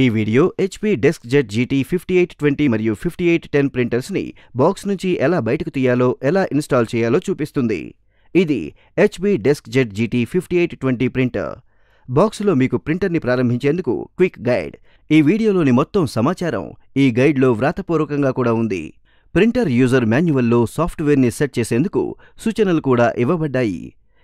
ఈ video HP DeskJet GT fifty eight twenty మరియు fifty eight ten ప్రింటర్స్ని box నుంచి ఎలా బయటకు తీయాలో ఎలా ఇన్స్టాల్ చేయాలో చూపిస్తుంది. ఇది HP DeskJet GT fifty eight twenty printer బాక్సులో మీకు ప్రింటర్ని ప్రారంభించేందుకు క్విక్ గైడ్ ఈ వీడియోలోని మొత్తం సమాచారం ఈ గైడ్లో వ్రాతపూర్వకంగా కూడా ఉంది. ప్రింటర్ యూజర్ మాన్యువల్లో సాఫ్ట్వేర్ని సెట్ చేసేందుకు సూచనలు కూడా ఇవ్వబడ్డాయి.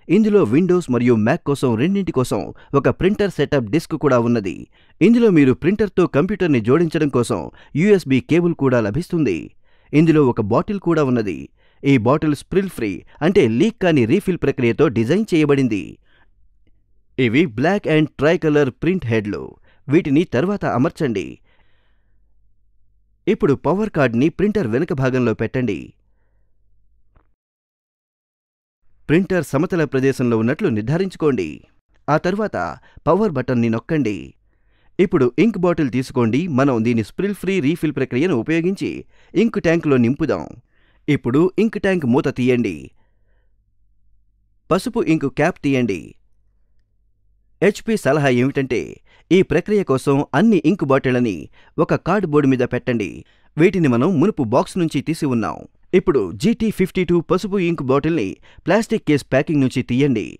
ఇందులో విండోస్ మరియు మ్యాక్ కోసం రెండింటి కోసం ఒక ప్రింటర్ సెటప్ డిస్క్ కూడా ఉన్నది. ఇందులో మీరు ప్రింటర్తో కంప్యూటర్ని జోడించడం కోసం యూఎస్బి కేబుల్ కూడా లభిస్తుంది. ఇందులో ఒక బాటిల్ కూడా ఉన్నది. ఈ బాటిల్ స్ప్రిల్ ఫ్రీ అంటే లీక్ కాని రీఫిల్ ప్రక్రియతో డిజైన్ చేయబడింది. ఇవి black and tri colour print హెడ్లు. వీటిని తర్వాత అమర్చండి. ఇప్పుడు పవర్ కార్డ్ని ప్రింటర్ వెనుక భాగంలో పెట్టండి. ప్రింటర్ సమతల ప్రదేశంలో ఉన్నట్లు నిర్ధారించుకోండి. ఆ తర్వాత పవర్ బటన్ని నొక్కండి. ఇప్పుడు ఇంక్ బాటిల్ తీసుకోండి. మనం దీని స్ప్రిల్ ఫ్రీ రీఫిల్ ప్రక్రియను ఉపయోగించి ఇంక్ ట్యాంకులో నింపుదాం. ఇప్పుడు ఇంక్ ట్యాంక్ మూత తీయండి. పసుపు ఇంకు క్యాప్ తీయండి. హెచ్పి సలహా ఏమిటంటే ఈ ప్రక్రియ కోసం అన్ని ఇంక్ బాటిళ్ళని ఒక కార్డ్బోర్డు మీద పెట్టండి. వీటిని మనం మునుపు బాక్స్ నుంచి తీసి ఉన్నాం. ఇప్పుడు జీటీ ఫిఫ్టీ టూ పసుపు ఇంక్ బాటిల్ని ప్లాస్టిక్ కేస్ ప్యాకింగ్ నుంచి తీయండి.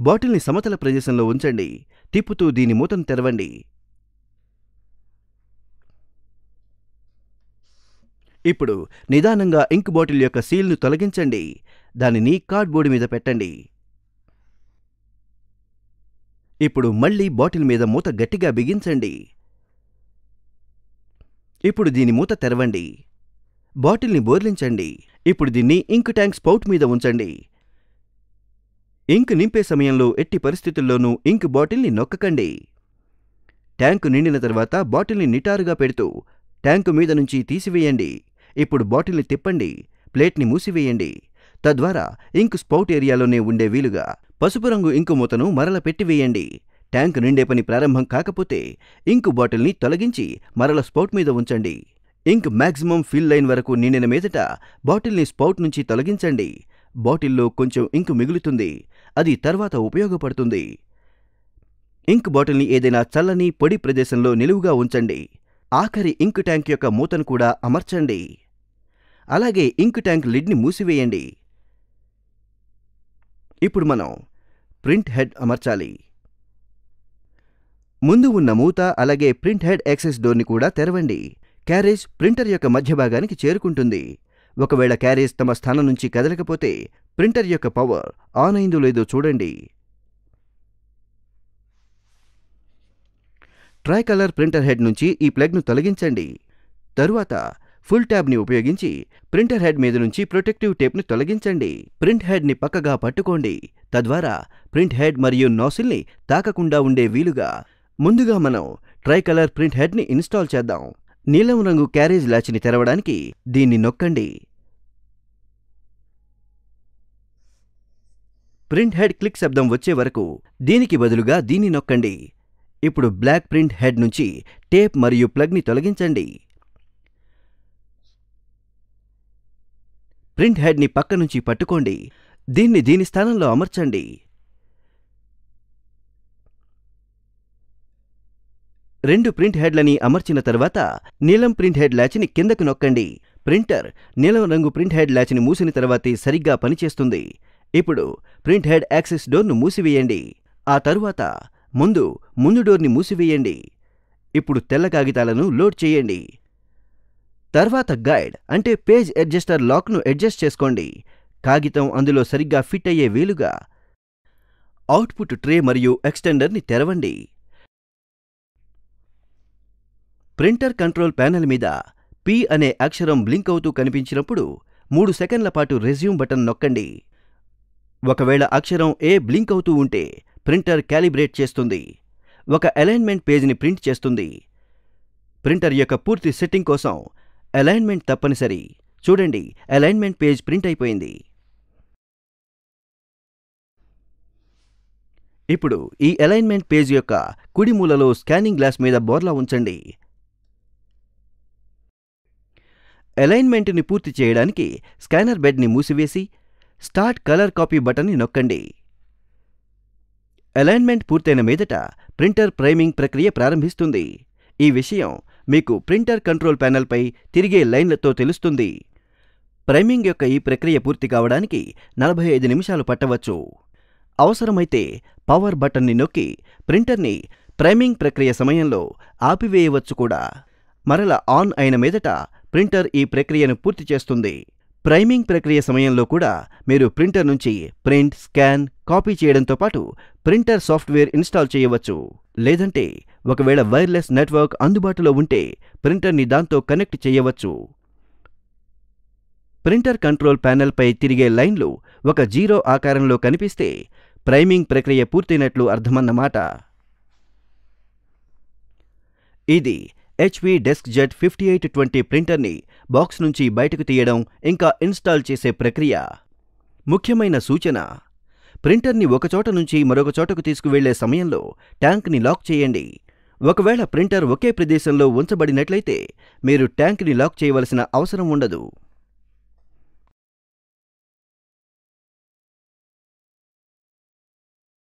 బాటిల్ని సమతల ప్రదేశంలో ఉంచండి. తిప్పుతూ దీని మూతను తెరవండి. ఇప్పుడు నిదానంగా ఇంక్ బాటిల్ యొక్క సీల్ను తొలగించండి. దానిని కార్డ్బోర్డు మీద పెట్టండి. ఇప్పుడు మళ్ళీ బాటిల్ మీద మూత గట్టిగా బిగించండి. ఇప్పుడు దీని మూత తెరవండి. బాటిల్ని బోర్లించండి. ఇప్పుడు దీన్ని ఇంక్ ట్యాంక్ స్పౌట్ మీద ఉంచండి. ఇంక్ నింపే సమయంలో ఎట్టి పరిస్థితుల్లోనూ ఇంక్ బాటిల్ని నొక్కకండి. ట్యాంకు నిండిన తర్వాత బాటిల్ని నిటారుగా పెడుతూ ట్యాంకు మీద నుంచి తీసివేయండి. ఇప్పుడు బాటిల్ని తిప్పండి. ప్లేట్ని మూసివేయండి. తద్వారా ఇంక్ స్పౌట్ ఏరియాలోనే ఉండే వీలుగా పసుపు రంగు ఇంకు మూతను మరల పెట్టివేయండి. ట్యాంక్ నిండే పని ప్రారంభం కాకపోతే ఇంకు బాటిల్ని తొలగించి మరల స్పౌట్ మీద ఉంచండి. ఇంక్ మ్యాక్సిమం ఫిల్ లైన్ వరకు నిండిన మీదట బాటిల్ని స్పౌట్ నుంచి తొలగించండి. బాటిల్లో కొంచెం ఇంకు మిగులుతుంది. అది తర్వాత ఉపయోగపడుతుంది. ఇంక్ బాటిల్ని ఏదైనా చల్లని పొడి ప్రదేశంలో నిలువుగా ఉంచండి. ఆఖరి ఇంక్ ట్యాంక్ యొక్క మూతను కూడా అమర్చండి. అలాగే ఇంక్ ట్యాంక్ లిడ్ని మూసివేయండి. ఇప్పుడు మనం ప్రింట్ హెడ్ అమర్చాలి. ముందు ఉన్న మూత అలాగే ప్రింట్ హెడ్ యాక్సెస్ డోర్ని కూడా తెరవండి. క్యారేజ్ ప్రింటర్ యొక్క మధ్య భాగానికి చేరుకుంటుంది. ఒకవేళ క్యారేజ్ తమ స్థానం నుంచి కదలకపోతే ప్రింటర్ యొక్క పవర్ ఆన్ అయిందో లేదో చూడండి. ట్రై కలర్ ప్రింటర్ హెడ్ నుంచి ఈ ప్లగ్ను తొలగించండి. తరువాత ఫుల్ ట్యాబ్ని ఉపయోగించి ప్రింటర్ హెడ్ మీద నుంచి ప్రొటెక్టివ్ టేప్ను తొలగించండి. ప్రింట్ హెడ్ని పక్కగా పట్టుకోండి. తద్వారా ప్రింట్ హెడ్ మరియు నాసిల్ని తాకకుండా ఉండే వీలుగా ముందుగా మనం ట్రై కలర్ ప్రింట్ హెడ్ని ఇన్స్టాల్ చేద్దాం. నీలం రంగు క్యారేజ్ లాచిని తెరవడానికి దీన్ని నొక్కండి. ప్రింట్ హెడ్ క్లిక్ శబ్దం వచ్చే వరకు దీనికి బదులుగా దీన్ని నొక్కండి. ఇప్పుడు బ్లాక్ ప్రింట్ హెడ్ నుంచి టేప్ మరియు ప్లగ్ని తొలగించండి. ప్రింట్ హెడ్ని పక్క నుంచి పట్టుకోండి. దీన్ని దీని స్థానంలో అమర్చండి. రెండు ప్రింట్ హెడ్లని అమర్చిన తర్వాత నీలం ప్రింట్ హెడ్ ల్యాచ్ని కిందకు నొక్కండి. ప్రింటర్ నీలం రంగు ప్రింట్ హెడ్ ల్యాచ్ని మూసిన తర్వాతే సరిగ్గా పనిచేస్తుంది. ఇప్పుడు ప్రింట్ హెడ్ యాక్సెస్ డోర్ను మూసివేయండి. ఆ తరువాత ముందు ముందు డోర్ని మూసివేయండి. ఇప్పుడు తెల్ల కాగితాలను లోడ్ చేయండి. తర్వాత గైడ్ అంటే పేజ్ అడ్జస్టర్ లాక్ను అడ్జస్ట్ చేసుకోండి. కాగితం అందులో సరిగ్గా ఫిట్ అయ్యే వీలుగా అవుట్పుట్ ట్రే మరియు ఎక్స్టెండర్ని తెరవండి. ప్రింటర్ కంట్రోల్ ప్యానెల్ మీద పి అనే అక్షరం బ్లింక్ అవుతూ కనిపించినప్పుడు మూడు సెకండ్ల పాటు రెజ్యూమ్ బటన్ నొక్కండి. ఒకవేళ అక్షరం ఏ బ్లింక్ అవుతూ ఉంటే ప్రింటర్ క్యాలిబ్రేట్ చేస్తుంది. ఒక అలైన్మెంట్ పేజ్ని ప్రింట్ చేస్తుంది. ప్రింటర్ యొక్క పూర్తి సెట్టింగ్ కోసం అలైన్మెంట్ తప్పనిసరి. చూడండి అలైన్మెంట్ పేజ్ ప్రింట్ అయిపోయింది. ఇప్పుడు ఈ అలైన్మెంట్ పేజ్ యొక్క కుడి మూలలో స్కానింగ్ గ్లాస్ మీద బోర్లా ఉంచండి. అలైన్మెంట్ని పూర్తి చేయడానికి స్కానర్ బెడ్ని మూసివేసి స్టార్ట్ కలర్ కాపీ బటన్ని నొక్కండి. అలైన్మెంట్ పూర్తయిన మీదట ప్రింటర్ ప్రైమింగ్ ప్రక్రియ ప్రారంభిస్తుంది. ఈ విషయం మీకు ప్రింటర్ కంట్రోల్ ప్యానెల్పై తిరిగే లైన్లతో తెలుస్తుంది. ప్రైమింగ్ యొక్క ఈ ప్రక్రియ పూర్తి కావడానికి నలభై ఐదు నిమిషాలు పట్టవచ్చు. అవసరమైతే పవర్ బటన్ని నొక్కి ప్రింటర్ని ప్రైమింగ్ ప్రక్రియ సమయంలో ఆపివేయవచ్చు కూడా. మరల ఆన్ అయిన మీదట ప్రింటర్ ఈ ప్రక్రియను పూర్తి చేస్తుంది. ప్రైమింగ్ ప్రక్రియ సమయంలో కూడా మీరు ప్రింటర్ నుంచి ప్రింట్ స్కాన్ కాపీ చేయడంతో పాటు ప్రింటర్ సాఫ్ట్వేర్ ఇన్స్టాల్ చేయవచ్చు. లేదంటే ఒకవేళ వైర్లెస్ నెట్వర్క్ అందుబాటులో ఉంటే ప్రింటర్ని దాంతో కనెక్ట్ చేయవచ్చు. ప్రింటర్ కంట్రోల్ ప్యానెల్పై తిరిగే లైన్లు ఒక జీరో ఆకారంలో కనిపిస్తే ప్రైమింగ్ ప్రక్రియ పూర్తయినట్లు అర్థమన్నమాట. ఇది HP DeskJet fifty eight twenty ప్రింటర్ని box నుంచి బయటకు తీయడం ఇంకా ఇన్స్టాల్ చేసే ప్రక్రియ. ముఖ్యమైన సూచన ప్రింటర్ని ఒకచోట నుంచి మరొక చోటకు తీసుకువెళ్ళే సమయంలో ట్యాంక్ని లాక్ చేయండి. ఒకవేళ ప్రింటర్ ఒకే ప్రదేశంలో ఉంచబడినట్లయితే మీరు ట్యాంక్ని లాక్ చేయవలసిన అవసరం ఉండదు.